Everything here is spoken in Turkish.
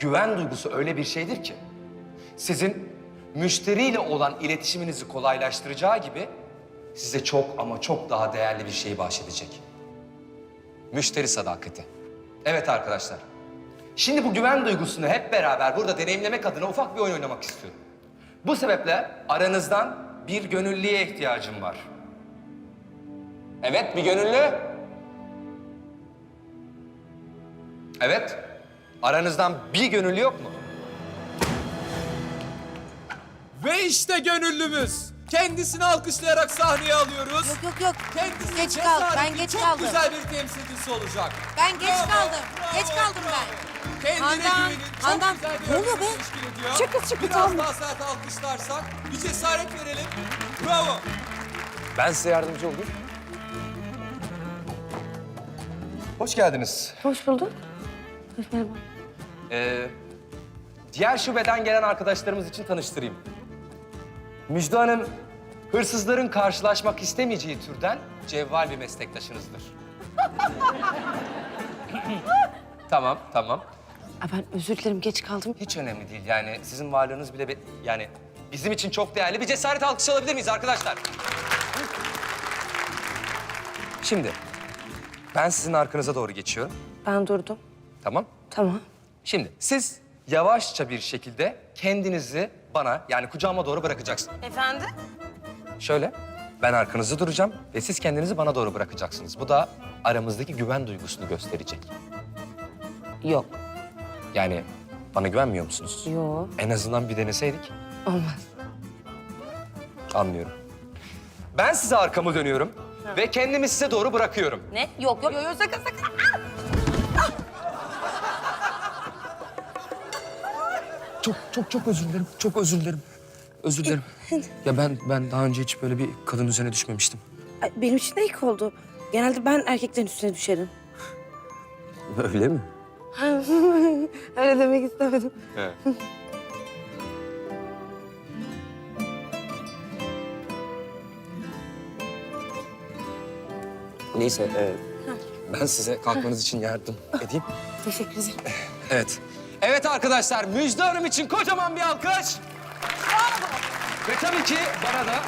güven duygusu öyle bir şeydir ki sizin müşteriyle olan iletişiminizi kolaylaştıracağı gibi size çok ama çok daha değerli bir şey bahşedecek. Müşteri sadakati. Evet arkadaşlar. Şimdi bu güven duygusunu hep beraber burada deneyimlemek adına ufak bir oyun oynamak istiyorum. Bu sebeple aranızdan bir gönüllüye ihtiyacım var. Evet, bir gönüllü. Evet. Aranızdan bir gönüllü yok mu? Ve işte gönüllümüz. Kendisini alkışlayarak sahneye alıyoruz. Yok yok yok. Kendisi Geç kaldım. Ben geç çok kaldım. güzel bir temsilcisi olacak. Ben geç Bravo, kaldım. bravo, Geç kaldım bravo. ben. Kendine Handan, güvenin. Çok Handan, güzel bir ne oluyor be? teşkil ediyor. Çıkın, çıkın, Biraz tamam. daha sert alkışlarsak bir cesaret verelim. Bravo. Ben size yardımcı olayım. Hoş geldiniz. Hoş bulduk. Merhaba. Ee, diğer şubeden gelen arkadaşlarımız için tanıştırayım. Müjde Hanım, hırsızların karşılaşmak istemeyeceği türden cevval bir meslektaşınızdır. tamam, tamam. Aa, ben özür dilerim geç kaldım. Hiç önemli değil. Yani sizin varlığınız bile... be- Yani bizim için çok değerli. Bir cesaret alkışı alabilir miyiz arkadaşlar? Şimdi, ben sizin arkanıza doğru geçiyorum. Ben durdum. Tamam? Tamam. Şimdi siz yavaşça bir şekilde kendinizi bana yani kucağıma doğru bırakacaksınız. Efendim? Şöyle ben arkanızda duracağım ve siz kendinizi bana doğru bırakacaksınız. Bu da aramızdaki güven duygusunu gösterecek. Yok. Yani bana güvenmiyor musunuz? Yok. En azından bir deneseydik. Olmaz. Anlıyorum. Ben size arkamı dönüyorum ve kendimi size doğru bırakıyorum. Ne? Yok yok. Yok yok sakın sakın. Çok çok çok özür dilerim. Çok özür dilerim. Özür dilerim. ya ben ben daha önce hiç böyle bir kadın üzerine düşmemiştim. Ay, benim için de ilk oldu. Genelde ben erkeklerin üstüne düşerim. Öyle mi? Öyle demek istemedim. Evet. Neyse, e, ben size kalkmanız için yardım edeyim. Teşekkür ederim. Evet. Evet arkadaşlar, Müjde Hanım için kocaman bir alkış. Ve tabii ki bana da